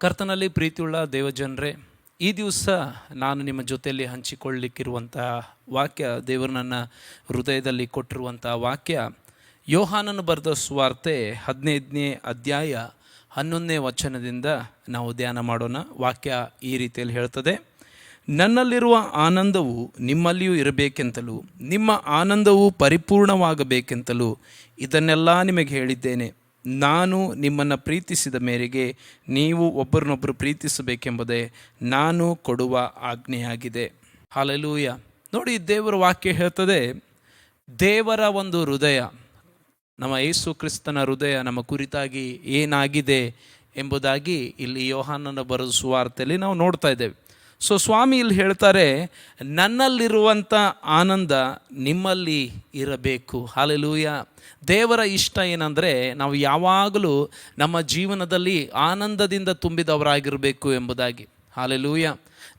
ಕರ್ತನಲ್ಲಿ ಪ್ರೀತಿಯುಳ್ಳ ದೇವಜನರೇ, ಈ ದಿವಸ ನಾನು ನಿಮ್ಮ ಜೊತೆಯಲ್ಲಿ ಹಂಚಿಕೊಳ್ಳಲಿಕ್ಕಿರುವಂಥ ವಾಕ್ಯ ದೇವರು ನನ್ನ ಹೃದಯದಲ್ಲಿ ಕೊಟ್ಟಿರುವಂಥ ವಾಕ್ಯ ಯೋಹಾನನ್ನು ಬರೆದ ಸುವಾರ್ತೆ ಹದಿನೈದನೇ ಅಧ್ಯಾಯ ಹನ್ನೊಂದನೇ ವಚನದಿಂದ ನಾವು ಧ್ಯಾನ ಮಾಡೋಣ. ವಾಕ್ಯ ಈ ರೀತಿಯಲ್ಲಿ ಹೇಳ್ತದೆ ನನ್ನಲ್ಲಿರುವ ಆನಂದವು ನಿಮ್ಮಲ್ಲಿಯೂ ಇರಬೇಕೆಂತಲೂ, ನಿಮ್ಮ ಆನಂದವು ಪರಿಪೂರ್ಣವಾಗಬೇಕೆಂತಲೂ ಇದನ್ನೆಲ್ಲ ನಿಮಗೆ ಹೇಳಿದ್ದೇನೆ. ನಾನು ನಿಮ್ಮನ್ನು ಪ್ರೀತಿಸಿದ ಮೇರೆಗೆ ನೀವು ಒಬ್ಬರನ್ನೊಬ್ಬರು ಪ್ರೀತಿಸಬೇಕೆಂಬುದೇ ನಾನು ಕೊಡುವ ಆಜ್ಞೆಯಾಗಿದೆ. ಹಾಲೆಲೂಯ. ನೋಡಿ, ದೇವರ ವಾಕ್ಯ ಹೇಳ್ತದೆ, ದೇವರ ಒಂದು ಹೃದಯ, ನಮ್ಮ ಯೇಸು ಕ್ರಿಸ್ತನ ಹೃದಯ ನಮ್ಮ ಕುರಿತಾಗಿ ಏನಾಗಿದೆ ಎಂಬುದಾಗಿ ಇಲ್ಲಿ ಯೋಹಾನನ ಬರೆದ ಸುವಾರ್ತೆಯಲ್ಲಿ ನಾವು ನೋಡ್ತಾ ಇದ್ದೇವೆ. ಸೊ ಸ್ವಾಮಿ ಇಲ್ಲಿ ಹೇಳ್ತಾರೆ ನನ್ನಲ್ಲಿರುವಂಥ ಆನಂದ ನಿಮ್ಮಲ್ಲಿ ಇರಬೇಕು. ಹಾಲೆಲೂಯ ದೇವರ ಇಷ್ಟ ಏನಂದರೆ, ನಾವು ಯಾವಾಗಲೂ ನಮ್ಮ ಜೀವನದಲ್ಲಿ ಆನಂದದಿಂದ ತುಂಬಿದವರಾಗಿರಬೇಕು ಎಂಬುದಾಗಿ. ಹಾಲೆಲೂಯ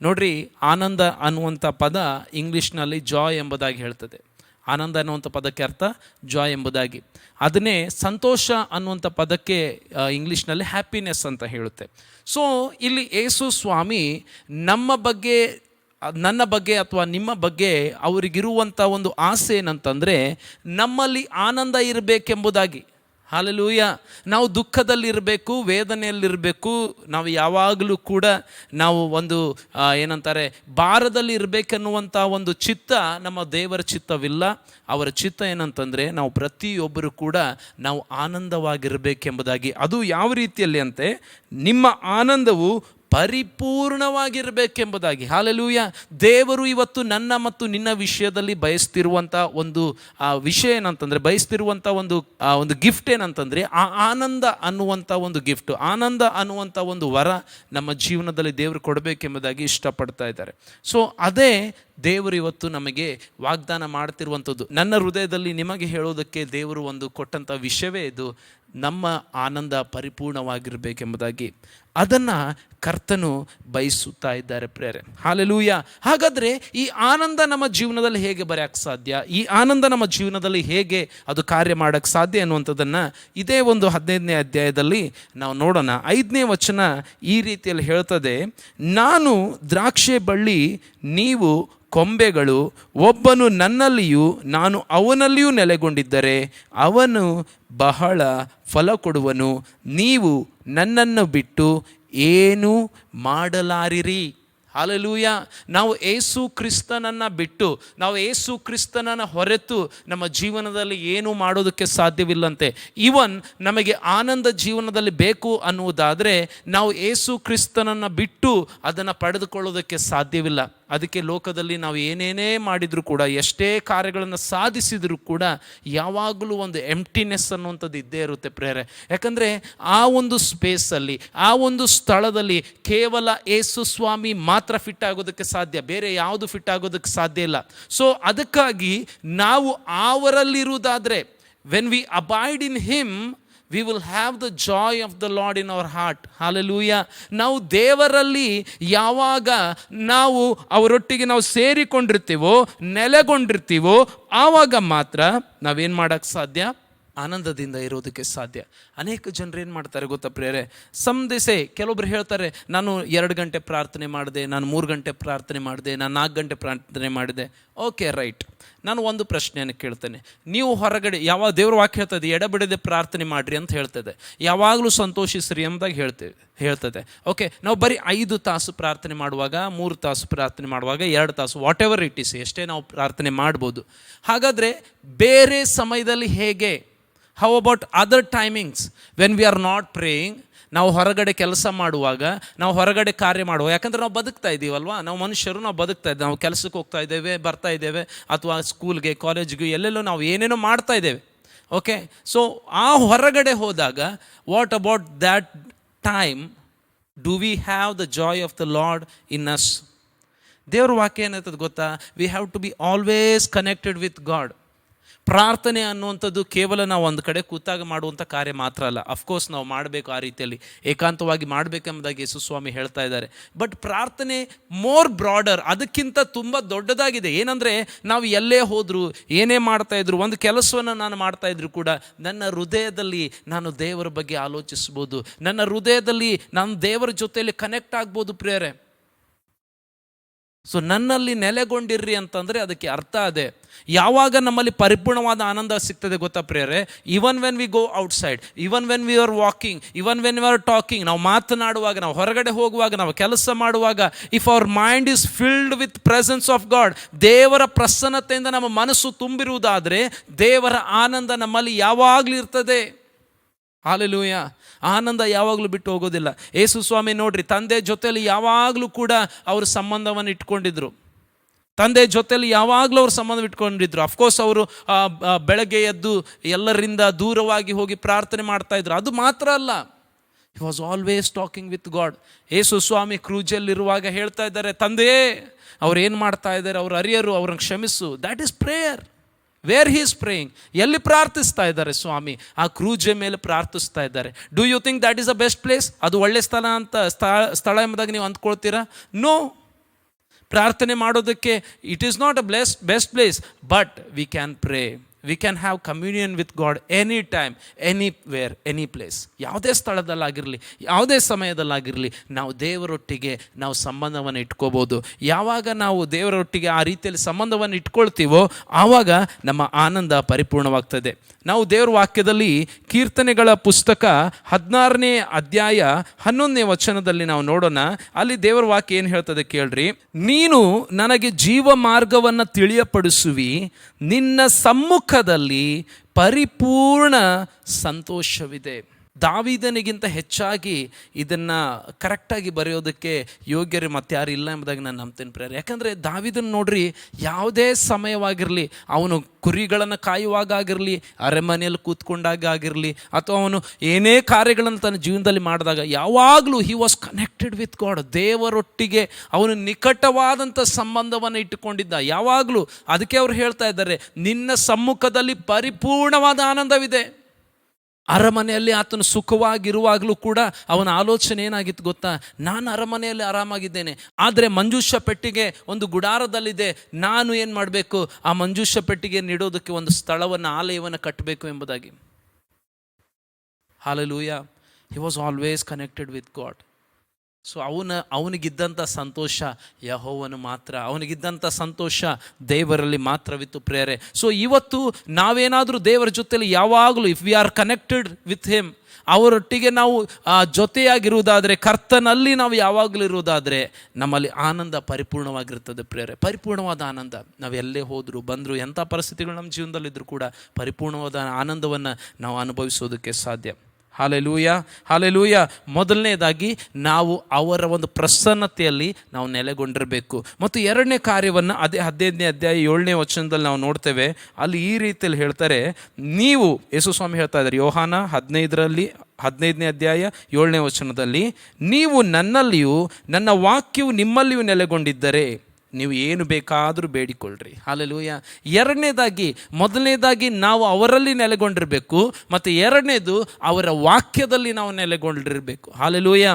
ನೋಡ್ರಿ, ಆನಂದ ಅನ್ನುವಂಥ ಪದ ಇಂಗ್ಲೀಷ್ನಲ್ಲಿ ಜಾಯ್ ಎಂಬುದಾಗಿ ಹೇಳ್ತದೆ. ಆನಂದ ಅನ್ನುವಂಥ ಪದಕ್ಕೆ ಅರ್ಥ ಜಾಯ್ ಎಂಬುದಾಗಿ. ಅದನ್ನೇ ಸಂತೋಷ ಅನ್ನುವಂಥ ಪದಕ್ಕೆ ಇಂಗ್ಲೀಷ್ನಲ್ಲಿ ಹ್ಯಾಪಿನೆಸ್ ಅಂತ ಹೇಳುತ್ತೆ. ಸೊ ಇಲ್ಲಿ ಯೇಸು ಸ್ವಾಮಿ ನಮ್ಮ ಬಗ್ಗೆ, ನನ್ನ ಬಗ್ಗೆ ಅಥವಾ ನಿಮ್ಮ ಬಗ್ಗೆ ಅವರಿಗಿರುವಂಥ ಒಂದು ಆಸೆ ಏನಂತಂದರೆ, ನಮ್ಮಲ್ಲಿ ಆನಂದ ಇರಬೇಕೆಂಬುದಾಗಿ. ಹಾಲೆಲೂಯ. ನಾವು ದುಃಖದಲ್ಲಿರಬೇಕು, ವೇದನೆಯಲ್ಲಿರಬೇಕು, ನಾವು ಯಾವಾಗಲೂ ಕೂಡ ನಾವು ಒಂದು ಏನಂತಾರೆ ಭಾರದಲ್ಲಿ ಇರಬೇಕೆನ್ನುವಂಥ ಒಂದು ಚಿತ್ತ ನಮ್ಮ ದೇವರ ಚಿತ್ತವಿಲ್ಲ. ಅವರ ಚಿತ್ತ ಏನಂತಂದರೆ, ನಾವು ಪ್ರತಿಯೊಬ್ಬರು ಕೂಡ ನಾವು ಆನಂದವಾಗಿರಬೇಕೆಂಬುದಾಗಿ. ಅದು ಯಾವ ರೀತಿಯಲ್ಲಿ ಅಂತೆ, ನಿಮ್ಮ ಆನಂದವು ಪರಿಪೂರ್ಣವಾಗಿರಬೇಕೆಂಬುದಾಗಿ. ಹಾಲೆಲೂಯ ದೇವರು ಇವತ್ತು ನನ್ನ ಮತ್ತು ನಿನ್ನ ವಿಷಯದಲ್ಲಿ ಬಯಸ್ತಿರುವಂಥ ಒಂದು ಆ, ವಿಷಯ ಏನಂತಂದರೆ ಬಯಸ್ತಿರುವಂಥ ಒಂದು ಒಂದು ಗಿಫ್ಟ್ ಏನಂತಂದರೆ ಆ ಆನಂದ ಅನ್ನುವಂಥ ಒಂದು ಗಿಫ್ಟ್ ಆನಂದ ಅನ್ನುವಂಥ ಒಂದು ವರ ನಮ್ಮ ಜೀವನದಲ್ಲಿ ದೇವರು ಕೊಡಬೇಕೆಂಬುದಾಗಿ ಇಷ್ಟಪಡ್ತಾ ಇದ್ದಾರೆ. ಸೊ ಅದೇ ದೇವರು ಇವತ್ತು ನಮಗೆ ವಾಗ್ದಾನ ಮಾಡ್ತಿರುವಂಥದ್ದು. ನನ್ನ ಹೃದಯದಲ್ಲಿ ನಿಮಗೆ ಹೇಳೋದಕ್ಕೆ ದೇವರು ಒಂದು ಕೊಟ್ಟಂಥ ವಿಷಯವೇ ಇದು. ನಮ್ಮ ಆನಂದ ಪರಿಪೂರ್ಣವಾಗಿರಬೇಕೆಂಬುದಾಗಿ ಅದನ್ನು ಕರ್ತನು ಬಯಸುತ್ತಾ ಇದ್ದಾರೆ ಪ್ರೇರೆ ಹಾಲೆಲೂಯ. ಹಾಗಾದರೆ ಈ ಆನಂದ ನಮ್ಮ ಜೀವನದಲ್ಲಿ ಹೇಗೆ ಬರೆಯಕ್ಕೆ ಸಾಧ್ಯ? ಈ ಆನಂದ ನಮ್ಮ ಜೀವನದಲ್ಲಿ ಹೇಗೆ ಅದು ಕಾರ್ಯ ಮಾಡೋಕ್ಕೆ ಸಾಧ್ಯ ಅನ್ನುವಂಥದ್ದನ್ನು ಇದೇ ಒಂದು ಹದಿನೈದನೇ ಅಧ್ಯಾಯದಲ್ಲಿ ನಾವು ನೋಡೋಣ. ಐದನೇ ವಚನ ಈ ರೀತಿಯಲ್ಲಿ ಹೇಳ್ತದೆ, ನಾನು ದ್ರಾಕ್ಷೆ ಬಳ್ಳಿ ನೀವು ಕೊಂಬೆಗಳು ಒಬ್ಬನು ನನ್ನಲ್ಲಿಯೂ ನಾನು ಅವನಲ್ಲಿಯೂ ನೆಲೆಗೊಂಡಿದ್ದರೆ ಅವನು ಬಹಳ ಫಲ ಕೊಡುವನು. ನೀವು ನನ್ನನ್ನು ಬಿಟ್ಟು ಏನು ಮಾಡಲಾರಿರಿ. ಹಾಲೆಲೂಯ. ನಾವು ಏಸು ಕ್ರಿಸ್ತನನ್ನು ಬಿಟ್ಟು, ನಾವು ಏಸು ಕ್ರಿಸ್ತನನ್ನು ಹೊರತು ನಮ್ಮ ಜೀವನದಲ್ಲಿ ಏನೂ ಮಾಡೋದಕ್ಕೆ ಸಾಧ್ಯವಿಲ್ಲಂತೆ. ಈವನ್ ನಮಗೆ ಆನಂದ ಜೀವನದಲ್ಲಿ ಬೇಕು ಅನ್ನುವುದಾದರೆ ನಾವು ಏಸು ಕ್ರಿಸ್ತನನ್ನು ಬಿಟ್ಟು ಅದನ್ನು ಪಡೆದುಕೊಳ್ಳೋದಕ್ಕೆ ಸಾಧ್ಯವಿಲ್ಲ. ಅದಕ್ಕೆ ಲೋಕದಲ್ಲಿ ನಾವು ಏನೇನೇ ಮಾಡಿದರೂ ಕೂಡ, ಎಷ್ಟೇ ಕಾರ್ಯಗಳನ್ನು ಸಾಧಿಸಿದರೂ ಕೂಡ ಯಾವಾಗಲೂ ಒಂದು ಎಂಟಿನೆಸ್ ಅನ್ನುವಂಥದ್ದು ಇದ್ದೇ ಇರುತ್ತೆ ಪ್ರೇರೆ. ಯಾಕಂದರೆ ಆ ಒಂದು ಸ್ಪೇಸಲ್ಲಿ ಆ ಒಂದು ಸ್ಥಳದಲ್ಲಿ ಕೇವಲ ಏಸು ಸ್ವಾಮಿ ಮಾತ್ರ ಫಿಟ್ ಆಗೋದಕ್ಕೆ ಸಾಧ್ಯ, ಬೇರೆ ಯಾವುದು ಫಿಟ್ ಆಗೋದಕ್ಕೆ ಸಾಧ್ಯ ಇಲ್ಲ. ಸೊ ಅದಕ್ಕಾಗಿ ನಾವು ಅವರಲ್ಲಿರುವುದಾದರೆ when we abide in him we will have the joy of the Lord in our heart hallelujah ನಾವು ದೇವರಲ್ಲಿ ಯಾವಾಗ ನಾವು ಅವರೊಟ್ಟಿಗೆ ನಾವು ಸೇರಿಕೊಂಡಿರ್ತೀವೋ, ನೆಲೆಗೊಂಡಿರ್ತೀವೋ, ಆವಾಗ ಮಾತ್ರ ನಾವೇನು ಮಾಡೋಕ್ಕೆ ಸಾಧ್ಯ? ಆನಂದದಿಂದ ಇರೋದಕ್ಕೆ ಸಾಧ್ಯ. ಅನೇಕ ಜನರು ಏನು ಮಾಡ್ತಾರೆ ಗೊತ್ತಾ ಪ್ರೇರೆ ಸಮ್ ದಿಸೆ ಕೆಲವೊಬ್ರು ಹೇಳ್ತಾರೆ, ನಾನು ಎರಡು ಗಂಟೆ ಪ್ರಾರ್ಥನೆ ಮಾಡಿದೆ, ನಾನು ಮೂರು ಗಂಟೆ ಪ್ರಾರ್ಥನೆ ಮಾಡಿದೆ, ನಾನು ನಾಲ್ಕು ಗಂಟೆ ಪ್ರಾರ್ಥನೆ ಮಾಡಿದೆ. Okay, right. ನಾನು ಒಂದು ಪ್ರಶ್ನೆಯನ್ನು ಕೇಳ್ತೇನೆ. ನೀವು ಹೊರಗಡೆ, ಯಾವ ದೇವ್ರ ವಾಕ್ಯ ಹೇಳ್ತದೆ ಎಡಬಿಡದೆ ಪ್ರಾರ್ಥನೆ ಮಾಡಿರಿ ಅಂತ ಹೇಳ್ತದೆ. ಯಾವಾಗಲೂ ಸಂತೋಷಿಸ್ರಿ ಎಂಬುದಾಗಿ ಹೇಳ್ತೇವೆ ಹೇಳ್ತದೆ. ಓಕೆ, ನಾವು ಬರೀ ಐದು ತಾಸು ಪ್ರಾರ್ಥನೆ ಮಾಡುವಾಗ, ಮೂರು ತಾಸು ಪ್ರಾರ್ಥನೆ ಮಾಡುವಾಗ, ಎರಡು ತಾಸು ವಾಟ್ ಎವರ್ ಇಟ್ ಇಸ್ ಎಷ್ಟೇ ನಾವು ಪ್ರಾರ್ಥನೆ ಮಾಡ್ಬೋದು. ಹಾಗಾದರೆ ಬೇರೆ ಸಮಯದಲ್ಲಿ ಹೇಗೆ? How about other timings when we are not praying ನಾವು ಹೊರಗಡೆ ಕೆಲಸ ಮಾಡುವಾಗ, ನಾವು ಹೊರಗಡೆ ಕಾರ್ಯ ಮಾಡುವಾಗ, ಯಾಕಂದರೆ ನಾವು ಬದುಕ್ತಾ ಇದ್ದೀವಲ್ವಾ? ನಾವು ಮನುಷ್ಯರು, ನಾವು ಬದುಕ್ತಾ ಇದ್ದೇವೆ. ನಾವು ಕೆಲಸಕ್ಕೆ ಹೋಗ್ತಾ ಇದ್ದೇವೆ, ಬರ್ತಾ ಇದ್ದೇವೆ, ಅಥವಾ ಸ್ಕೂಲ್ಗೆ ಕಾಲೇಜ್ಗೆ ಎಲ್ಲೆಲ್ಲೋ ನಾವು ಏನೇನೋ ಮಾಡ್ತಾ ಇದ್ದೇವೆ. ಓಕೆ ಸೊ ಆ ಹೊರಗಡೆ ಹೋದಾಗ what about that time do we have the joy of the Lord in us ದೇವ್ರ ವಾಕ್ಯ ಏನಾಯ್ತದ ಗೊತ್ತಾ? We have to be always connected with God ಪ್ರಾರ್ಥನೆ ಅನ್ನುವಂಥದ್ದು ಕೇವಲ ನಾವು ಒಂದು ಕಡೆ ಕೂತಾಗ ಮಾಡುವಂಥ ಕಾರ್ಯ ಮಾತ್ರ ಅಲ್ಲ. ಅಫ್ಕೋರ್ಸ್ ನಾವು ಮಾಡಬೇಕು ಆ ರೀತಿಯಲ್ಲಿ, ಏಕಾಂತವಾಗಿ ಮಾಡಬೇಕೆಂಬುದಾಗಿ ಯೇಸು ಸ್ವಾಮಿ ಹೇಳ್ತಾ ಇದ್ದಾರೆ. ಬಟ್ ಪ್ರಾರ್ಥನೆ ಮೋರ್ ಬ್ರಾಡರ್ ಅದಕ್ಕಿಂತ ತುಂಬ ದೊಡ್ಡದಾಗಿದೆ. ಏನಂದರೆ, ನಾವು ಎಲ್ಲೇ ಹೋದರೂ, ಏನೇ ಮಾಡ್ತಾ ಇದ್ರು, ಒಂದು ಕೆಲಸವನ್ನು ನಾನು ಮಾಡ್ತಾ ಇದ್ರು ಕೂಡ, ನನ್ನ ಹೃದಯದಲ್ಲಿ ನಾನು ದೇವರ ಬಗ್ಗೆ ಆಲೋಚಿಸ್ಬೋದು. ನನ್ನ ಹೃದಯದಲ್ಲಿ ನಾನು ದೇವರ ಜೊತೆಯಲ್ಲಿ ಕನೆಕ್ಟ್ ಆಗ್ಬೋದು ಪ್ರೇರೆ ಸೊ ನನ್ನಲ್ಲಿ ನೆಲೆಗೊಂಡಿರ್ರಿ ಅಂತಂದರೆ ಅದಕ್ಕೆ ಅರ್ಥ ಅದೇ. ಯಾವಾಗ ನಮ್ಮಲ್ಲಿ ಪರಿಪೂರ್ಣವಾದ ಆನಂದ ಸಿಗ್ತದೆ ಗೊತ್ತಾ ಪ್ರಿಯರೇ? Even when we go outside even when we are walking even when we are talking ನಾವು ಮಾತನಾಡುವಾಗ, ನಾವು ಹೊರಗಡೆ ಹೋಗುವಾಗ, ನಾವು ಕೆಲಸ ಮಾಡುವಾಗ if our mind is filled with presence of God ದೇವರ ಪ್ರಸನ್ನತೆಯಿಂದ ನಮ್ಮ ಮನಸ್ಸು ತುಂಬಿರುವುದಾದರೆ ದೇವರ ಆನಂದ ನಮ್ಮಲ್ಲಿ ಯಾವಾಗಲೂ ಇರ್ತದೆ. ಹಾಲೆಲೂಯ. ಆನಂದ ಯಾವಾಗಲೂ ಬಿಟ್ಟು ಹೋಗೋದಿಲ್ಲ. ಯೇಸು ಸ್ವಾಮಿ ನೋಡ್ರಿ, ತಂದೆ ಜೊತೆಯಲ್ಲಿ ಯಾವಾಗಲೂ ಕೂಡ ಅವರು ಸಂಬಂಧವನ್ನು ಇಟ್ಕೊಂಡಿದ್ರು. ತಂದೆ ಜೊತೆಯಲ್ಲಿ ಯಾವಾಗಲೂ ಅವ್ರ ಸಂಬಂಧ ಇಟ್ಕೊಂಡಿದ್ರು. ಅಫ್ಕೋರ್ಸ್ ಅವರು ಬೆಳಗ್ಗೆ ಎದ್ದು ಎಲ್ಲರಿಂದ ದೂರವಾಗಿ ಹೋಗಿ ಪ್ರಾರ್ಥನೆ ಮಾಡ್ತಾ ಇದ್ರು. ಅದು ಮಾತ್ರ ಅಲ್ಲ. He was always talking with God Yesu ಸ್ವಾಮಿ ಕ್ರೂಜಲ್ಲಿರುವಾಗ ಹೇಳ್ತಾ ಇದ್ದಾರೆ ತಂದೆಯೇ ಅವ್ರು ಏನು ಮಾಡ್ತಾ ಇದ್ದಾರೆ? ಅವ್ರ ಅರಿಯರು, ಅವ್ರನ್ನ ಕ್ಷಮಿಸು. That is prayer where he's praying ಎಲ್ಲಿ ಪ್ರಾರ್ಥಿಸ್ತಾ ಇದ್ದಾರೆ ಸ್ವಾಮಿ? ಆ ಕ್ರೂಜೆ ಮೇಲೆ ಪ್ರಾರ್ಥಿಸ್ತಾ ಇದ್ದಾರೆ. Do you think that is a best place ಅದು ಒಳ್ಳೆ ಸ್ಥಳ ಅಂತ, ಸ್ಥಳ ಸ್ಥಳ ಎಂಬುದಾಗಿ ನೀವು ಅಂದ್ಕೊಳ್ತೀರಾ? ನೋ ಪ್ರಾರ್ಥನೆ ಮಾಡೋದಕ್ಕೆ it is not a bless best place but we can pray we can have communion with God any time anywhere any place ಯಾವುದೇ ಸ್ಥಳದಲ್ಲಾಗಿರಲಿ, ಯಾವುದೇ ಸಮಯದಲ್ಲಾಗಿರಲಿ, ನಾವು ದೇವರೊಟ್ಟಿಗೆ ನಾವು ಸಂಬಂಧವನ್ನು ಇಟ್ಕೋಬೋದು. ಯಾವಾಗ ನಾವು ದೇವರೊಟ್ಟಿಗೆ ಆ ರೀತಿಯಲ್ಲಿ ಸಂಬಂಧವನ್ನು ಇಟ್ಕೊಳ್ತೀವೋ, ಆವಾಗ ನಮ್ಮ ಆನಂದ ಪರಿಪೂರ್ಣವಾಗ್ತದೆ. ನಾವು ದೇವರ ವಾಕ್ಯದಲ್ಲಿ ಕೀರ್ತನೆಗಳ ಪುಸ್ತಕ ಹದಿನಾರನೇ ಅಧ್ಯಾಯ ಹನ್ನೊಂದನೇ ವಚನದಲ್ಲಿ ನಾವು ನೋಡೋಣ. ಅಲ್ಲಿ ದೇವರ ವಾಕ್ಯ ಏನು ಹೇಳ್ತದೆ ಕೇಳ್ರಿ? ನೀನು ನನಗೆ ಜೀವ ಮಾರ್ಗವನ್ನು ತಿಳಿಯಪಡಿಸುವಿ, ನಿನ್ನ ಸಮ್ಮುಖದಲ್ಲಿ ಪರಿಪೂರ್ಣ ಸಂತೋಷವಿದೆ. ದಾವಿದನಿಗಿಂತ ಹೆಚ್ಚಾಗಿ ಇದನ್ನು ಕರೆಕ್ಟಾಗಿ ಬರೆಯೋದಕ್ಕೆ ಯೋಗ್ಯರು ಮತ್ತೆ ಯಾರು ಇಲ್ಲ ಎಂಬುದಾಗಿ ನಾನು ನಂಬ್ತೇನೆ ಪ್ರೇರೆ ಯಾಕಂದರೆ ದಾವಿದನ್ ನೋಡ್ರಿ, ಯಾವುದೇ ಸಮಯವಾಗಿರಲಿ, ಅವನು ಕುರಿಗಳನ್ನು ಕಾಯುವಾಗ ಆಗಿರಲಿ, ಅರಮನೆಯಲ್ಲಿ ಕೂತ್ಕೊಂಡಾಗ ಆಗಿರಲಿ, ಅಥವಾ ಅವನು ಏನೇ ಕಾರ್ಯಗಳನ್ನು ತನ್ನ ಜೀವನದಲ್ಲಿ ಮಾಡಿದಾಗ, ಯಾವಾಗಲೂ he was connected with God ದೇವರೊಟ್ಟಿಗೆ ಅವನು ನಿಕಟವಾದಂಥ ಸಂಬಂಧವನ್ನು ಇಟ್ಟುಕೊಂಡಿದ್ದ. ಯಾವಾಗಲೂ ಅದಕ್ಕೆ ಅವ್ರು ಹೇಳ್ತಾ ಇದ್ದಾರೆ, ನಿನ್ನ ಸಮ್ಮುಖದಲ್ಲಿ ಪರಿಪೂರ್ಣವಾದ ಆನಂದವಿದೆ. ಅರಮನೆಯಲ್ಲಿ ಆತನು ಸುಖವಾಗಿರುವಾಗಲೂ ಕೂಡ ಅವನ ಆಲೋಚನೆ ಏನಾಗಿತ್ತು ಗೊತ್ತಾ? ನಾನು ಅರಮನೆಯಲ್ಲಿ ಆರಾಮಾಗಿದ್ದೇನೆ, ಆದರೆ ಮಂಜೂಷ ಪೆಟ್ಟಿಗೆ ಒಂದು ಗುಡಾರದಲ್ಲಿದೆ, ನಾನು ಏನು ಮಾಡಬೇಕು? ಆ ಮಂಜೂಷ ಪೆಟ್ಟಿಗೆ ನೀಡೋದಕ್ಕೆ ಒಂದು ಸ್ಥಳವನ್ನು, ಆಲಯವನ್ನು ಕಟ್ಟಬೇಕು ಎಂಬುದಾಗಿ. Hallelujah he was always connected with God so ಅವನ, ಅವನಿಗಿದ್ದಂಥ ಸಂತೋಷ ಯಹೋವನು ಮಾತ್ರ. ಅವನಿಗಿದ್ದಂಥ ಸಂತೋಷ ದೇವರಲ್ಲಿ ಮಾತ್ರವಿತ್ತು ಪ್ರೇರೆ. ಸೊ ಇವತ್ತು ನಾವೇನಾದರೂ ದೇವರ ಜೊತೆಯಲ್ಲಿ ಯಾವಾಗಲೂ if we are connected with him ಅವರೊಟ್ಟಿಗೆ ನಾವು ಜೊತೆಯಾಗಿರುವುದಾದರೆ, ಕರ್ತನಲ್ಲಿ ನಾವು ಯಾವಾಗಲೂ ಇರುವುದಾದರೆ, ನಮ್ಮಲ್ಲಿ ಆನಂದ ಪರಿಪೂರ್ಣವಾಗಿರ್ತದೆ ಪ್ರೇರೆ. ಪರಿಪೂರ್ಣವಾದ ಆನಂದ. ನಾವು ಎಲ್ಲೇ ಹೋದರೂ, ಬಂದರೂ, ಎಂಥ ಪರಿಸ್ಥಿತಿಗಳು ನಮ್ಮ ಜೀವನದಲ್ಲಿದ್ದರೂ ಕೂಡ ಪರಿಪೂರ್ಣವಾದ ಆನಂದವನ್ನು ನಾವು ಅನುಭವಿಸೋದಕ್ಕೆ ಸಾಧ್ಯ. Hallelujah hallelujah. ಮೊದಲನೇದಾಗಿ ನಾವು ಅವರ ಒಂದು ಪ್ರಸನ್ನತೆಯಲ್ಲಿ ನಾವು ನೆಲೆಗೊಂಡಿರಬೇಕು. ಮತ್ತು ಎರಡನೇ ಕಾರ್ಯವನ್ನು ಅದೇ ಹದಿನೈದನೇ ಅಧ್ಯಾಯ ಏಳನೇ ವಚನದಲ್ಲಿ ನಾವು ನೋಡ್ತೇವೆ. ಅಲ್ಲಿ ಈ ರೀತಿಯಲ್ಲಿ ಹೇಳ್ತಾರೆ, ನೀವು, ಯೇಸು ಸ್ವಾಮಿ ಹೇಳ್ತಾ ಇದ್ದಾರೆ, ಯೋಹಾನ ಹದಿನೈದರಲ್ಲಿ, ಹದಿನೈದನೇ ಅಧ್ಯಾಯ ಏಳನೇ ವಚನದಲ್ಲಿ, ನೀವು ನನ್ನಲ್ಲಿಯೂ, ನನ್ನ ವಾಕ್ಯವು ನಿಮ್ಮಲ್ಲಿಯೂ ನೆಲೆಗೊಂಡಿದ್ದರೆ ನೀವು ಏನು ಬೇಕಾದರೂ ಬೇಡಿಕೊಳ್ಳ್ರಿ. ಹಾಲೆಲೂಯ ಎರಡನೇದಾಗಿ, ಮೊದಲನೇದಾಗಿ ನಾವು ಅವರಲ್ಲಿ ನೆಲೆಗೊಂಡಿರಬೇಕು ಮತ್ತು ಎರಡನೇದು ಅವರ ವಾಕ್ಯದಲ್ಲಿ ನಾವು ನೆಲೆಗೊಂಡಿರಬೇಕು. ಹಾಲೆಲೂಯ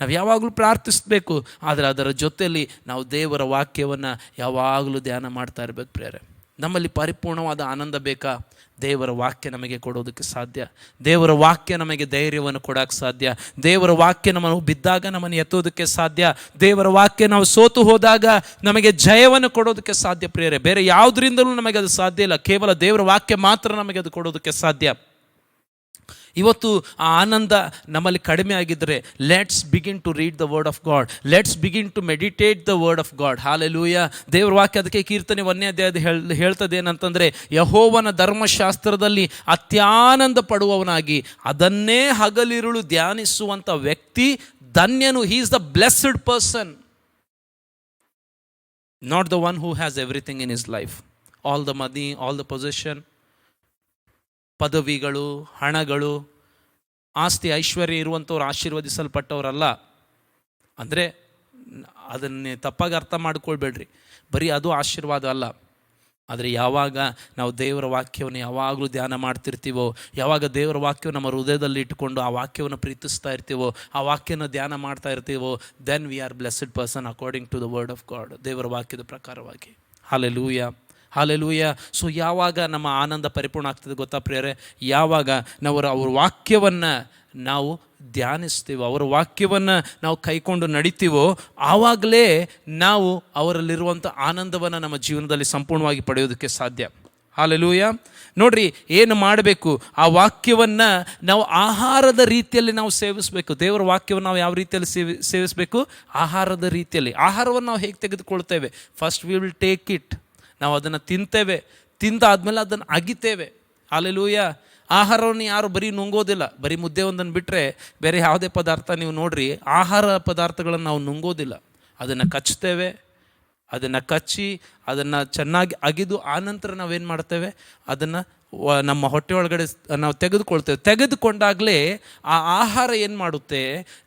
ನಾವು ಯಾವಾಗಲೂ ಪ್ರಾರ್ಥಿಸಬೇಕು, ಆದರೆ ಅದರ ಜೊತೆಯಲ್ಲಿ ನಾವು ದೇವರ ವಾಕ್ಯವನ್ನು ಯಾವಾಗಲೂ ಧ್ಯಾನ ಮಾಡ್ತಾ ಇರಬೇಕು ಪ್ರೇರೆ ನಮ್ಮಲ್ಲಿ ಪರಿಪೂರ್ಣವಾದ ಆನಂದ ಬೇಕಾ? ದೇವರ ವಾಕ್ಯ ನಮಗೆ ಕೊಡೋದಕ್ಕೆ ಸಾಧ್ಯ. ದೇವರ ವಾಕ್ಯ ನಮಗೆ ಧೈರ್ಯವನ್ನು ಕೊಡೋಕ್ಕೆ ಸಾಧ್ಯ. ದೇವರ ವಾಕ್ಯ ನಮ್ಮನ್ನು ಬಿದ್ದಾಗ ನಮ್ಮನ್ನು ಎತ್ತೋದಕ್ಕೆ ಸಾಧ್ಯ. ದೇವರ ವಾಕ್ಯ ನಾವು ಸೋತು ಹೋದಾಗ ನಮಗೆ ಜಯವನ್ನು ಕೊಡೋದಕ್ಕೆ ಸಾಧ್ಯ ಪ್ರೇರೆ ಬೇರೆ ಯಾವುದರಿಂದಲೂ ನಮಗೆ ಅದು ಸಾಧ್ಯ ಇಲ್ಲ. ಕೇವಲ ದೇವರ ವಾಕ್ಯ ಮಾತ್ರ ನಮಗೆ ಅದು ಕೊಡೋದಕ್ಕೆ ಸಾಧ್ಯ. ಇವತ್ತು ಆ ಆನಂದ ನಮ್ಮಲ್ಲಿ ಕಡಿಮೆ ಆಗಿದ್ದರೆ let's begin to read the word of God let's begin to meditate the word of God hallelujah ದೇವ್ರ ವಾಕ್ಯ ಅದಕ್ಕೆ ಕೀರ್ತನೆ ಒಂದೇ ಅಧ್ಯಾಯದ ಹೇಳ್ ಹೇಳ್ತದೆ ಏನಂತಂದರೆ ಯಹೋವನ ಧರ್ಮಶಾಸ್ತ್ರದಲ್ಲಿ ಅತ್ಯಾನಂದ ಪಡುವವನಾಗಿ, ಅದನ್ನೇ ಹಗಲಿರುಳು ಧ್ಯಾನಿಸುವಂಥ ವ್ಯಕ್ತಿ ಧನ್ಯನು. He is the blessed person not the one who has everything in his life all the money all the position ಪದವಿಗಳು, ಹಣಗಳು, ಆಸ್ತಿ ಐಶ್ವರ್ಯ ಇರುವಂಥವ್ರು ಆಶೀರ್ವದಿಸಲ್ಪಟ್ಟವರಲ್ಲ. ಅಂದರೆ ಅದನ್ನೇ ತಪ್ಪಾಗಿ ಅರ್ಥ ಮಾಡ್ಕೊಳ್ಬೇಡ್ರಿ. ಬರೀ ಅದು ಆಶೀರ್ವಾದ ಅಲ್ಲ. ಆದರೆ ಯಾವಾಗ ನಾವು ದೇವರ ವಾಕ್ಯವನ್ನು ಯಾವಾಗಲೂ ಧ್ಯಾನ ಮಾಡ್ತಿರ್ತೀವೋ, ಯಾವಾಗ ದೇವರ ವಾಕ್ಯವನ್ನು ನಮ್ಮ ಹೃದಯದಲ್ಲಿ ಇಟ್ಟುಕೊಂಡು ಆ ವಾಕ್ಯವನ್ನು ಪ್ರೀತಿಸ್ತಾ ಇರ್ತೀವೋ, ಆ ವಾಕ್ಯನ ಧ್ಯಾನ ಮಾಡ್ತಾ ಇರ್ತೀವೋ then we are blessed person according to the word of God ದೇವರ ವಾಕ್ಯದ ಪ್ರಕಾರವಾಗಿ. Hallelujah hallelujah. ಸೊ ಯಾವಾಗ ನಮ್ಮ ಆನಂದ ಪರಿಪೂರ್ಣ ಆಗ್ತದೆ ಗೊತ್ತಾ ಪ್ರಿಯರೇ? ಯಾವಾಗ ನಾವು ಅವ್ರ ವಾಕ್ಯವನ್ನು ನಾವು ಧ್ಯಾನಿಸ್ತೀವೋ, ಅವರ ವಾಕ್ಯವನ್ನು ನಾವು ಕೈಕೊಂಡು ನಡಿತೀವೋ, ಆವಾಗಲೇ ನಾವು ಅವರಲ್ಲಿರುವಂಥ ಆನಂದವನ್ನು ನಮ್ಮ ಜೀವನದಲ್ಲಿ ಸಂಪೂರ್ಣವಾಗಿ ಪಡೆಯೋದಕ್ಕೆ ಸಾಧ್ಯ. ಹಾಲೆಲೂಯ. ನೋಡ್ರಿ, ಏನು ಮಾಡಬೇಕು? ಆ ವಾಕ್ಯವನ್ನು ನಾವು ಆಹಾರದ ರೀತಿಯಲ್ಲಿ ನಾವು ಸೇವಿಸಬೇಕು. ದೇವರ ವಾಕ್ಯವನ್ನು ನಾವು ಯಾವ ರೀತಿಯಲ್ಲಿ ಸೇವಿ, ಸೇವಿಸಬೇಕು? ಆಹಾರದ ರೀತಿಯಲ್ಲಿ. ಆಹಾರವನ್ನು ನಾವು ಹೇಗೆ ತೆಗೆದುಕೊಳ್ತೇವೆ? First we will take it ನಾವು ಅದನ್ನು ತಿಂತೇವೆ. ತಿಂದಾದಮೇಲೆ ಅದನ್ನು ಅಗಿತೇವೆ. ಅಲ್ಲೆಲ್ಲೂಯ್ಯ ಆಹಾರವನ್ನು ಯಾರು ಬರೀ ನುಂಗೋದಿಲ್ಲ. ಬರೀ ಮುದ್ದೆ ಒಂದನ್ನು ಬಿಟ್ಟರೆ ಬೇರೆ ಯಾವುದೇ ಪದಾರ್ಥ ನೀವು ನೋಡ್ರಿ, ಆಹಾರ ಪದಾರ್ಥಗಳನ್ನು ನಾವು ನುಂಗೋದಿಲ್ಲ. ಅದನ್ನು ಕಚ್ತೇವೆ ಅದನ್ನು ಕಚ್ಚಿ, ಅದನ್ನು ಚೆನ್ನಾಗಿ ಅಗಿದು ಆನಂತರ ನಾವೇನು ಮಾಡ್ತೇವೆ? ಅದನ್ನು ನಮ್ಮ ಹೊಟ್ಟೆ ಒಳಗಡೆ ನಾವು ತೆಗೆದುಕೊಳ್ತೇವೆ. ತೆಗೆದುಕೊಂಡಾಗಲೇ ಆ ಆಹಾರ ಏನು ಮಾಡುತ್ತೆ?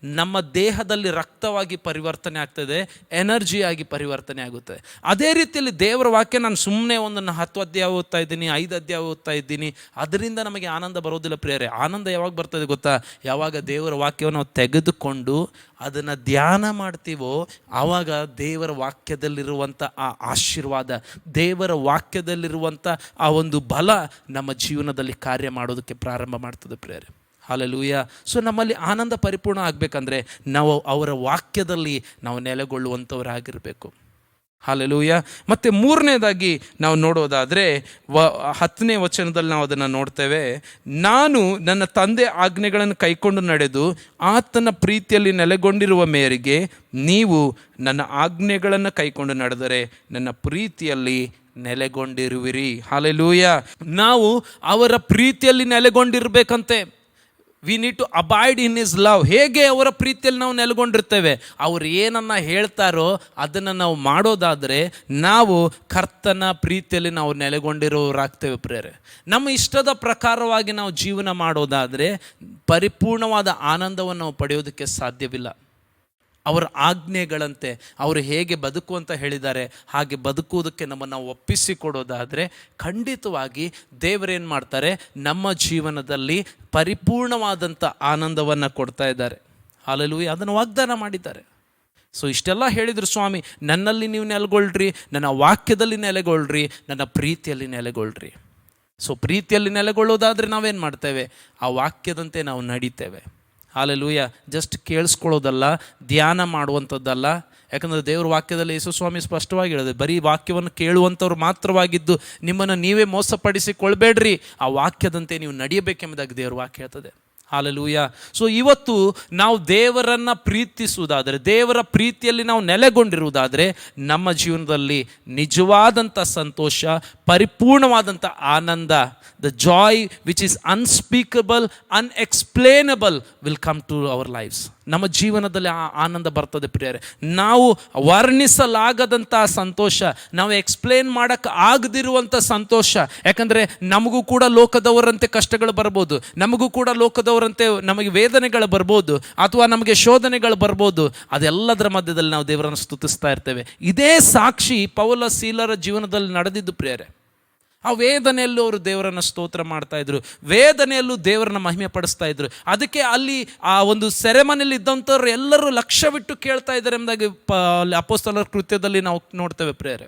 ನಮ್ಮ ದೇಹದಲ್ಲಿ ರಕ್ತವಾಗಿ ಪರಿವರ್ತನೆ ಆಗ್ತದೆ ಎನರ್ಜಿಯಾಗಿ ಪರಿವರ್ತನೆ ಆಗುತ್ತೆ. ಅದೇ ರೀತಿಯಲ್ಲಿ ದೇವರ ವಾಕ್ಯ ನಾನು ಸುಮ್ಮನೆ ಒಂದನ್ನು ಹತ್ತು ಅಧ್ಯಾಯ ಓದ್ತಾ ಇದ್ದೀನಿ, ಐದು ಅಧ್ಯಾಯ ಓದ್ತಾ ಇದ್ದೀನಿ. ಅದರಿಂದ ನಮಗೆ ಆನಂದ ಬರೋದಿಲ್ಲ ಪ್ರಿಯರೇ. ಆನಂದ ಯಾವಾಗ ಬರ್ತದೆ ಗೊತ್ತಾ? ಯಾವಾಗ ದೇವರ ವಾಕ್ಯವನ್ನು ತೆಗೆದುಕೊಂಡು ಅದನ್ನು ಧ್ಯಾನ ಮಾಡ್ತೀವೋ, ಆವಾಗ ದೇವರ ವಾಕ್ಯದಲ್ಲಿರುವಂಥ ಆ ಆಶೀರ್ವಾದ, ದೇವರ ವಾಕ್ಯದಲ್ಲಿರುವಂಥ ಆ ಒಂದು ಬಲ ನಮ್ಮ ಜೀವನದಲ್ಲಿ ಕಾರ್ಯ ಮಾಡೋದಕ್ಕೆ ಪ್ರಾರಂಭ ಮಾಡ್ತದೆ ಪ್ರೇರೆ ಹಾಲೆಲೂಯ ಸೊ ನಮ್ಮಲ್ಲಿ ಆನಂದ ಪರಿಪೂರ್ಣ ಆಗಬೇಕಂದ್ರೆ ನಾವು ಅವರ ವಾಕ್ಯದಲ್ಲಿ ನಾವು ನೆಲೆಗೊಳ್ಳುವಂಥವರಾಗಿರಬೇಕು ಹಾಲೆಲೂಯ. ಮತ್ತು ಮೂರನೇದಾಗಿ ನಾವು ನೋಡೋದಾದರೆ, ವ, ಹತ್ತನೇ ವಚನದಲ್ಲಿ ನಾವು ಅದನ್ನು ನೋಡ್ತೇವೆ. ನಾನು ನನ್ನ ತಂದೆ ಆಜ್ಞೆಗಳನ್ನು ಕೈಕೊಂಡು ನಡೆದು ಆತನ ಪ್ರೀತಿಯಲ್ಲಿ ನೆಲೆಗೊಂಡಿರುವ ಮೇರೆಗೆ ನೀವು ನನ್ನ ಆಜ್ಞೆಗಳನ್ನು ಕೈಕೊಂಡು ನಡೆದರೆ ನನ್ನ ಪ್ರೀತಿಯಲ್ಲಿ ನೆಲೆಗೊಂಡಿರುವಿರಿ. ಹಾಲೆಲೂಯ. ನಾವು ಅವರ ಪ್ರೀತಿಯಲ್ಲಿ ನೆಲೆಗೊಂಡಿರ್ಬೇಕಂತೆ. We need to abide in his love ಹೇಗೆ ಅವರ ಪ್ರೀತಿಯಲ್ಲಿ ನಾವು ನೆಲೆಗೊಂಡಿರ್ತೇವೆ? ಅವ್ರು ಏನನ್ನು ಹೇಳ್ತಾರೋ ಅದನ್ನು ನಾವು ಮಾಡೋದಾದರೆ ನಾವು ಕರ್ತನ ಪ್ರೀತಿಯಲ್ಲಿ ನಾವು ನೆಲೆಗೊಂಡಿರೋರಾಗ್ತೇವೆ ಪ್ರೇರೆ ನಮ್ಮ ಇಷ್ಟದ ಪ್ರಕಾರವಾಗಿ ನಾವು ಜೀವನ ಮಾಡೋದಾದರೆ ಪರಿಪೂರ್ಣವಾದ ಆನಂದವನ್ನು ನಾವು ಪಡೆಯೋದಕ್ಕೆ ಸಾಧ್ಯವಿಲ್ಲ. ಅವರ ಆಜ್ಞೆಗಳಂತೆ ಅವರು ಹೇಗೆ ಬದುಕು ಅಂತ ಹೇಳಿದ್ದಾರೆ, ಹಾಗೆ ಬದುಕುವುದಕ್ಕೆ ನಮ್ಮನ್ನು ಒಪ್ಪಿಸಿಕೊಡೋದಾದರೆ ಖಂಡಿತವಾಗಿ ದೇವರೇನು ಮಾಡ್ತಾರೆ, ನಮ್ಮ ಜೀವನದಲ್ಲಿ ಪರಿಪೂರ್ಣವಾದಂಥ ಆನಂದವನ್ನು ಕೊಡ್ತಾ ಇದ್ದಾರೆ. ಹಾಲಲ್ಲೂ ಅದನ್ನು ವಾಗ್ದಾನ ಮಾಡಿದ್ದಾರೆ. ಸೊ ಇಷ್ಟೆಲ್ಲ ಹೇಳಿದರು ಸ್ವಾಮಿ, ನನ್ನಲ್ಲಿ ನೀವು ನೆಲೆಗೊಳ್ಳ್ರಿ ನನ್ನ ವಾಕ್ಯದಲ್ಲಿ ನೆಲೆಗೊಳ್ಳ್ರಿ ನನ್ನ ಪ್ರೀತಿಯಲ್ಲಿ ನೆಲೆಗೊಳ್ಳ್ರಿ ಸೊ ಪ್ರೀತಿಯಲ್ಲಿ ನೆಲೆಗೊಳ್ಳೋದಾದರೆ ನಾವೇನು ಮಾಡ್ತೇವೆ? ಆ ವಾಕ್ಯದಂತೆ ನಾವು ನಡೀತೇವೆ. ಹಾಲೆಲೂಯ. ಜಸ್ಟ್ ಕೇಳಿಸ್ಕೊಳ್ಳೋದಲ್ಲ, ಧ್ಯಾನ ಮಾಡುವಂಥದ್ದಲ್ಲ. ಯಾಕಂದರೆ ದೇವ್ರ ವಾಕ್ಯದಲ್ಲಿ ಯೇಸು ಸ್ವಾಮಿ ಸ್ಪಷ್ಟವಾಗಿ ಹೇಳಿದೆ, ಬರೀ ವಾಕ್ಯವನ್ನು ಕೇಳುವಂಥವ್ರು ಮಾತ್ರವಾಗಿದ್ದು ನಿಮ್ಮನ್ನು ನೀವೇ ಮೋಸಪಡಿಸಿಕೊಳ್ಬೇಡ್ರಿ, ಆ ವಾಕ್ಯದಂತೆ ನೀವು ನಡೆಯಬೇಕೆಂಬುದಾಗಿ ದೇವ್ರ ವಾಕ್ಯ ಹೇಳ್ತದೆ. ಹಾಲೆಲೂಯ. ಸೊ ಇವತ್ತು ನಾವು ದೇವರನ್ನು ಪ್ರೀತಿಸುವುದಾದರೆ, ದೇವರ ಪ್ರೀತಿಯಲ್ಲಿ ನಾವು ನೆಲೆಗೊಂಡಿರುವುದಾದರೆ, ನಮ್ಮ ಜೀವನದಲ್ಲಿ ನಿಜವಾದಂಥ ಸಂತೋಷ, ಪರಿಪೂರ್ಣವಾದಂಥ ಆನಂದ the joy which is unspeakable, unexplainable will come to our lives. ನಮ್ಮ ಜೀವನದಲ್ಲಿ ಆ ಆನಂದ ಬರ್ತದೆ ಪ್ರಿಯರೇ. ನಾವು ವರ್ಣಿಸಲಾಗದಂಥ ಸಂತೋಷ ನಾವು ಎಕ್ಸ್ಪ್ಲೇನ್ ಮಾಡೋಕ್ಕೆ ಆಗದಿರುವಂಥ ಸಂತೋಷ. ಯಾಕಂದರೆ ನಮಗೂ ಕೂಡ ಲೋಕದವರಂತೆ ಕಷ್ಟಗಳು ಬರ್ಬೋದು ನಮಗೂ ಕೂಡ ಲೋಕದವರಂತೆ ನಮಗೆ ವೇದನೆಗಳು ಬರ್ಬೋದು ಅಥವಾ ನಮಗೆ ಶೋಧನೆಗಳು ಬರ್ಬೋದು. ಅದೆಲ್ಲದರ ಮಧ್ಯದಲ್ಲಿ ನಾವು ದೇವರನ್ನು ಸ್ತುತಿಸ್ತಾ ಇರ್ತೇವೆ. ಇದೇ ಸಾಕ್ಷಿ ಪೌಲ ಸೀಲರ ಜೀವನದಲ್ಲಿ ನಡೆದಿದ್ದು ಪ್ರಿಯರೇ. ಆ ವೇದನೆಯಲ್ಲೂ ಅವರು ದೇವರನ್ನು ಸ್ತೋತ್ರ ಮಾಡ್ತಾ ಇದ್ರು. ವೇದನೆಯಲ್ಲೂ ದೇವರನ್ನ ಮಹಿಮೆ ಪಡಿಸ್ತಾ ಇದ್ರು. ಅದಕ್ಕೆ ಅಲ್ಲಿ ಆ ಒಂದು ಸೆರೆಮನೆಯಲ್ಲಿ ಇದ್ದಂಥವ್ರು ಎಲ್ಲರೂ ಲಕ್ಷ್ಯವಿಟ್ಟು ಕೇಳ್ತಾ ಇದ್ದಾರೆ ಎಂಬುದಾಗಿ ಪ ಅಪೋಸ್ತಲರ ಕೃತ್ಯದಲ್ಲಿ ನಾವು ನೋಡ್ತೇವೆ ಪ್ರೇರೆ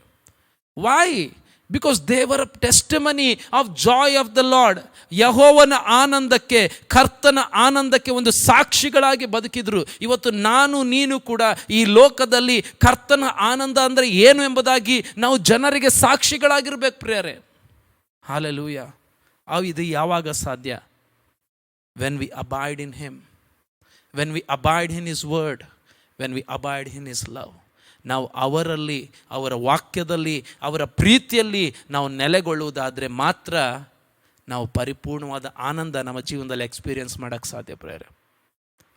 ವಾಯ್ ಬಿಕಾಸ್ ದೇವರ testimony of joy of the Lord ಯಹೋವನ ಆನಂದಕ್ಕೆ, ಕರ್ತನ ಆನಂದಕ್ಕೆ ಒಂದು ಸಾಕ್ಷಿಗಳಾಗಿ ಬದುಕಿದ್ರು. ಇವತ್ತು ನಾನು, ನೀನು ಕೂಡ ಈ ಲೋಕದಲ್ಲಿ ಕರ್ತನ ಆನಂದ ಅಂದರೆ ಏನು ಎಂಬುದಾಗಿ ನಾವು ಜನರಿಗೆ ಸಾಕ್ಷಿಗಳಾಗಿರ್ಬೇಕು ಪ್ರಿಯರೇ. ಹಾಲೆಲೂಯ. ಅವು ಇದು ಯಾವಾಗ ಸಾಧ್ಯ? When we abide in him when we abide in his word when we abide in his love ನಾವು ಅವರಲ್ಲಿ, ಅವರ ವಾಕ್ಯದಲ್ಲಿ, ಅವರ ಪ್ರೀತಿಯಲ್ಲಿ ನಾವು ನೆಲೆಗೊಳ್ಳುವುದಾದರೆ ಮಾತ್ರ ನಾವು ಪರಿಪೂರ್ಣವಾದ ಆನಂದ ನಮ್ಮ ಜೀವನದಲ್ಲಿ ಎಕ್ಸ್ಪೀರಿಯನ್ಸ್ ಮಾಡೋಕ್ಕೆ ಸಾಧ್ಯ ಪ್ರೇರೆ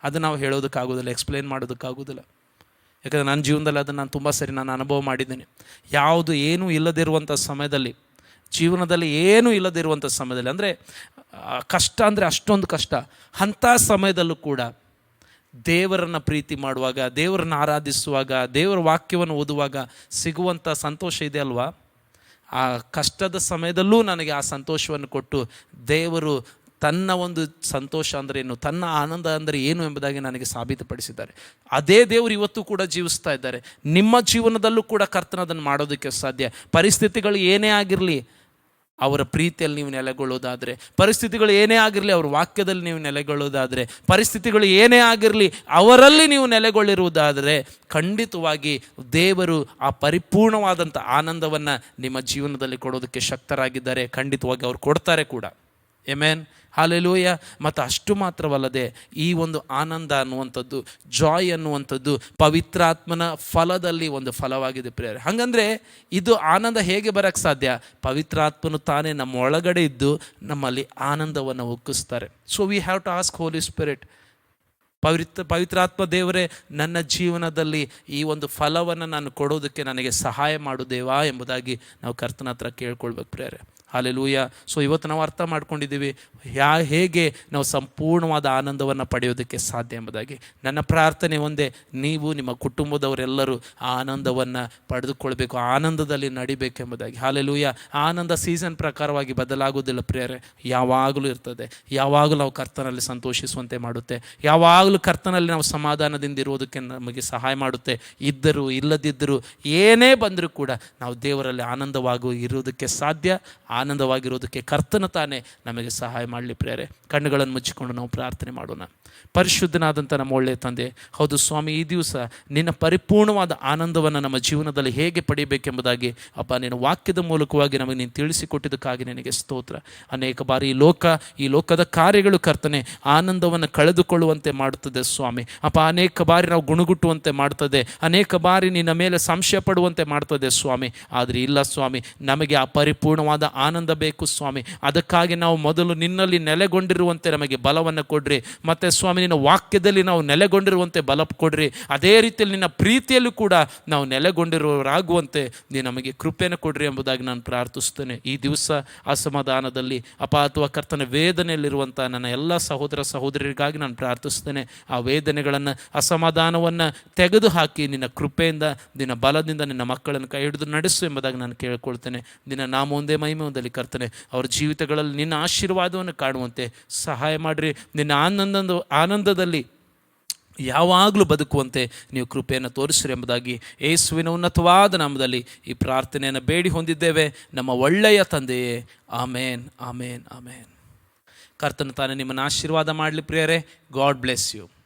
ಅದು ನಾವು ಹೇಳೋದಕ್ಕಾಗೋದಿಲ್ಲ ಎಕ್ಸ್ಪ್ಲೇನ್ ಮಾಡೋದಕ್ಕಾಗೋದಿಲ್ಲ. ಯಾಕಂದರೆ ನನ್ನ ಜೀವನದಲ್ಲಿ ಅದನ್ನು ನಾನು ತುಂಬ ಸರಿ ನಾನು ಅನುಭವ ಮಾಡಿದ್ದೀನಿ. ಯಾವುದು ಏನೂ ಇಲ್ಲದಿರುವಂಥ ಸಮಯದಲ್ಲಿ ಜೀವನದಲ್ಲಿ ಏನೂ ಇಲ್ಲದಿರುವಂಥ ಸಮಯದಲ್ಲಿ, ಅಂದರೆ ಕಷ್ಟ ಅಂದರೆ ಅಷ್ಟೊಂದು ಕಷ್ಟ. ಅಂಥ ಸಮಯದಲ್ಲೂ ಕೂಡ ದೇವರನ್ನು ಪ್ರೀತಿ ಮಾಡುವಾಗ, ದೇವರನ್ನು ಆರಾಧಿಸುವಾಗ, ದೇವರ ವಾಕ್ಯವನ್ನು ಓದುವಾಗ ಸಿಗುವಂಥ ಸಂತೋಷ ಇದೆ ಅಲ್ವಾ? ಆ ಕಷ್ಟದ ಸಮಯದಲ್ಲೂ ನನಗೆ ಆ ಸಂತೋಷವನ್ನು ಕೊಟ್ಟು ದೇವರು ತನ್ನ ಒಂದು ಸಂತೋಷ ಅಂದರೆ ಏನು, ತನ್ನ ಆನಂದ ಅಂದರೆ ಏನು ಎಂಬುದಾಗಿ ನನಗೆ ಸಾಬೀತುಪಡಿಸಿದ್ದಾರೆ. ಅದೇ ದೇವರು ಇವತ್ತು ಕೂಡ ಜೀವಿಸ್ತಾ ಇದ್ದಾರೆ. ನಿಮ್ಮ ಜೀವನದಲ್ಲೂ ಕೂಡ ಕರ್ತನ ಅದನ್ನು ಮಾಡೋದಕ್ಕೆ ಸಾಧ್ಯ. ಪರಿಸ್ಥಿತಿಗಳು ಏನೇ ಆಗಿರಲಿ ಅವರ ಪ್ರೀತಿಯಲ್ಲಿ ನೀವು ನೆಲೆಗೊಳ್ಳೋದಾದರೆ, ಪರಿಸ್ಥಿತಿಗಳು ಏನೇ ಆಗಿರಲಿ ಅವ್ರ ವಾಕ್ಯದಲ್ಲಿ ನೀವು ನೆಲೆಗೊಳ್ಳೋದಾದರೆ, ಪರಿಸ್ಥಿತಿಗಳು ಏನೇ ಆಗಿರಲಿ ಅವರಲ್ಲಿ ನೀವು ನೆಲೆಗೊಳ್ಳಿರುವುದಾದರೆ, ಖಂಡಿತವಾಗಿ ದೇವರು ಆ ಪರಿಪೂರ್ಣವಾದಂಥ ಆನಂದವನ್ನು ನಿಮ್ಮ ಜೀವನದಲ್ಲಿ ಕೊಡೋದಕ್ಕೆ ಶಕ್ತರಾಗಿದ್ದಾರೆ, ಖಂಡಿತವಾಗಿ ಅವ್ರು ಕೊಡ್ತಾರೆ ಕೂಡ. Amen hallelujah. ಮತ್ತು ಅಷ್ಟು ಮಾತ್ರವಲ್ಲದೆ ಈ ಒಂದು ಆನಂದ ಅನ್ನುವಂಥದ್ದು, ಜಾಯ್ ಅನ್ನುವಂಥದ್ದು ಪವಿತ್ರಾತ್ಮನ ಫಲದಲ್ಲಿ ಒಂದು ಫಲವಾಗಿದೆ ಪ್ರೇಯರ್. ಹಾಗಂದರೆ ಇದು ಆನಂದ ಹೇಗೆ ಬರೋಕ್ಕೆ ಸಾಧ್ಯ? ಪವಿತ್ರಾತ್ಮನು ತಾನೇ ನಮ್ಮ ಒಳಗಡೆ ಇದ್ದು ನಮ್ಮಲ್ಲಿ ಆನಂದವನ್ನು ಒಕ್ಕಿಸ್ತಾರೆ so we have to ask Holy Spirit ಪವಿತ್ರ, ಪವಿತ್ರಾತ್ಮ ದೇವರೇ, ನನ್ನ ಜೀವನದಲ್ಲಿ ಈ ಒಂದು ಫಲವನ್ನು ನಾನು ಕೊಡೋದಕ್ಕೆ ನನಗೆ ಸಹಾಯ ಮಾಡು ದೇವಾ ಎಂಬುದಾಗಿ ನಾವು ಕರ್ತನ ಹತ್ರ ಕೇಳ್ಕೊಳ್ಬೇಕು ಪ್ರೇರೆ ಹಾಲೆಲೂಯ. ಸೊ ಇವತ್ತು ನಾವು ಅರ್ಥ ಮಾಡ್ಕೊಂಡಿದ್ದೀವಿ ಯಾ ಹೇಗೆ ನಾವು ಸಂಪೂರ್ಣವಾದ ಆನಂದವನ್ನು ಪಡೆಯೋದಕ್ಕೆ ಸಾಧ್ಯ ಎಂಬುದಾಗಿ. ನನ್ನ ಪ್ರಾರ್ಥನೆ ಒಂದೇ, ನೀವು ನಿಮ್ಮ ಕುಟುಂಬದವರೆಲ್ಲರೂ ಆ ಆನಂದವನ್ನು ಪಡೆದುಕೊಳ್ಬೇಕು, ಆನಂದದಲ್ಲಿ ನಡಿಬೇಕೆಂಬುದಾಗಿ. ಹಾಲೆಲೂಯ. ಆನಂದ ಸೀಸನ್ ಪ್ರಕಾರವಾಗಿ ಬದಲಾಗುವುದಿಲ್ಲ ಪ್ರೇರೆ ಯಾವಾಗಲೂ ಇರ್ತದೆ. ಯಾವಾಗಲೂ ನಾವು ಕರ್ತನಲ್ಲಿ ಸಂತೋಷಿಸುವಂತೆ ಮಾಡುತ್ತೆ. ಯಾವಾಗಲೂ ಕರ್ತನಲ್ಲಿ ನಾವು ಸಮಾಧಾನದಿಂದ ಇರುವುದಕ್ಕೆ ನಮಗೆ ಸಹಾಯ ಮಾಡುತ್ತೆ. ಇದ್ದರೂ, ಇಲ್ಲದಿದ್ದರೂ, ಏನೇ ಬಂದರೂ ಕೂಡ ನಾವು ದೇವರಲ್ಲಿ ಆನಂದವಾಗಿ ಇರುವುದಕ್ಕೆ ಸಾಧ್ಯ. ಆನಂದವಾಗಿರೋದಕ್ಕೆ ಕರ್ತನ ತಾನೇ ನಮಗೆ ಸಹಾಯ ಮಾಡಲಿ ಪ್ರೇರೆ ಕಣ್ಣುಗಳನ್ನು ಮುಚ್ಚಿಕೊಂಡು ನಾವು ಪ್ರಾರ್ಥನೆ ಮಾಡೋಣ. ಪರಿಶುದ್ಧನಾದಂಥ ನಮ್ಮ ಒಳ್ಳೆಯ ತಂದೆ, ಹೌದು ಸ್ವಾಮಿ, ಈ ದಿವಸ ನಿನ್ನ ಪರಿಪೂರ್ಣವಾದ ಆನಂದವನ್ನು ನಮ್ಮ ಜೀವನದಲ್ಲಿ ಹೇಗೆ ಪಡೆಯಬೇಕೆಂಬುದಾಗಿ ಅಪ್ಪ, ನಿನ್ನ ವಾಕ್ಯದ ಮೂಲಕವಾಗಿ ನಮಗೆ ನೀನು ತಿಳಿಸಿಕೊಟ್ಟಿದ್ದಕ್ಕಾಗಿ ನಿನಗೆ ಸ್ತೋತ್ರ. ಅನೇಕ ಬಾರಿ ಈ ಲೋಕ, ಈ ಲೋಕದ ಕಾರ್ಯಗಳು ಕರ್ತನೆ ಆನಂದವನ್ನು ಕಳೆದುಕೊಳ್ಳುವಂತೆ ಮಾಡುತ್ತದೆ ಸ್ವಾಮಿ. ಅಪ್ಪ, ಅನೇಕ ಬಾರಿ ನಾವು ಗುಣಗುಟ್ಟುವಂತೆ ಮಾಡ್ತದೆ, ಅನೇಕ ಬಾರಿ ನಿನ್ನ ಮೇಲೆ ಸಂಶಯ ಪಡುವಂತೆ ಮಾಡ್ತದೆ ಸ್ವಾಮಿ. ಆದರೆ ಇಲ್ಲ ಸ್ವಾಮಿ, ನಮಗೆ ಆ ಪರಿಪೂರ್ಣವಾದ ಆನಂದ ಬೇಕು ಸ್ವಾಮಿ. ಅದಕ್ಕಾಗಿ ನಾವು ಮೊದಲು ನಿನ್ನಲ್ಲಿ ನೆಲೆಗೊಂಡಿರುವಂತೆ ನಮಗೆ ಬಲವನ್ನು ಕೊಡ್ರಿ. ಮತ್ತು ಸ್ವಾಮಿ, ನಿನ್ನ ವಾಕ್ಯದಲ್ಲಿ ನಾವು ನೆಲೆಗೊಂಡಿರುವಂತೆ ಬಲ ಕೊಡ್ರಿ. ಅದೇ ರೀತಿಯಲ್ಲಿ ನಿನ್ನ ಪ್ರೀತಿಯಲ್ಲೂ ಕೂಡ ನಾವು ನೆಲೆಗೊಂಡಿರುವರಾಗುವಂತೆ ನೀ ನಮಗೆ ಕೃಪೆಯನ್ನು ಕೊಡ್ರಿ ಎಂಬುದಾಗಿ ನಾನು ಪ್ರಾರ್ಥಿಸ್ತೇನೆ ಈ ದಿವಸ ಅಸಮಾಧಾನದಲ್ಲಿ ಅಪ ಅಥವಾ ಕರ್ತನ ವೇದನೆಯಲ್ಲಿರುವಂಥ ನನ್ನ ಎಲ್ಲ ಸಹೋದರ ಸಹೋದರಿಗಾಗಿ ನಾನು ಪ್ರಾರ್ಥಿಸ್ತೇನೆ ಆ ವೇದನೆಗಳನ್ನು, ಅಸಮಾಧಾನವನ್ನು ತೆಗೆದುಹಾಕಿ ನಿನ್ನ ಕೃಪೆಯಿಂದ, ನಿನ್ನ ಬಲದಿಂದ ನಿನ್ನ ಮಕ್ಕಳನ್ನು ಕೈ ಹಿಡಿದು ನಡೆಸು ಎಂಬುದಾಗಿ ನಾನು ಕೇಳ್ಕೊಳ್ತೇನೆ. ನಿನ್ನ ನಾಮ ಒಂದೇ ಮಹಿಮೆ ಒಂದಲ್ಲಿ ಕರ್ತನೆ, ಅವ್ರ ಜೀವಿತಗಳಲ್ಲಿ ನಿನ್ನ ಆಶೀರ್ವಾದವನ್ನು ಕಾಣುವಂತೆ ಸಹಾಯ ಮಾಡಿರಿ. ನಿನ್ನ ಆನಂದ ಆನಂದದಲ್ಲಿ ಯಾವಾಗಲೂ ಬದುಕುವಂತೆ ನೀವು ಕೃಪೆಯನ್ನು ತೋರಿಸ್ರಿ ಎಂಬುದಾಗಿ ಏಸುವಿನ ಉನ್ನತವಾದ ನಾಮದಲ್ಲಿ ಈ ಪ್ರಾರ್ಥನೆಯನ್ನು ಬೇಡಿ ಹೊಂದಿದ್ದೇವೆ. ನಮ್ಮ ಒಳ್ಳೆಯ ತಂದೆಯೇ, ಆಮೇನ್ ಆಮೇನ್ ಆಮೇನ್. ಕರ್ತನ ತಾನೇ ನಿಮ್ಮನ್ನು ಆಶೀರ್ವಾದ ಮಾಡಲಿ ಪ್ರಿಯರೇ. God bless you.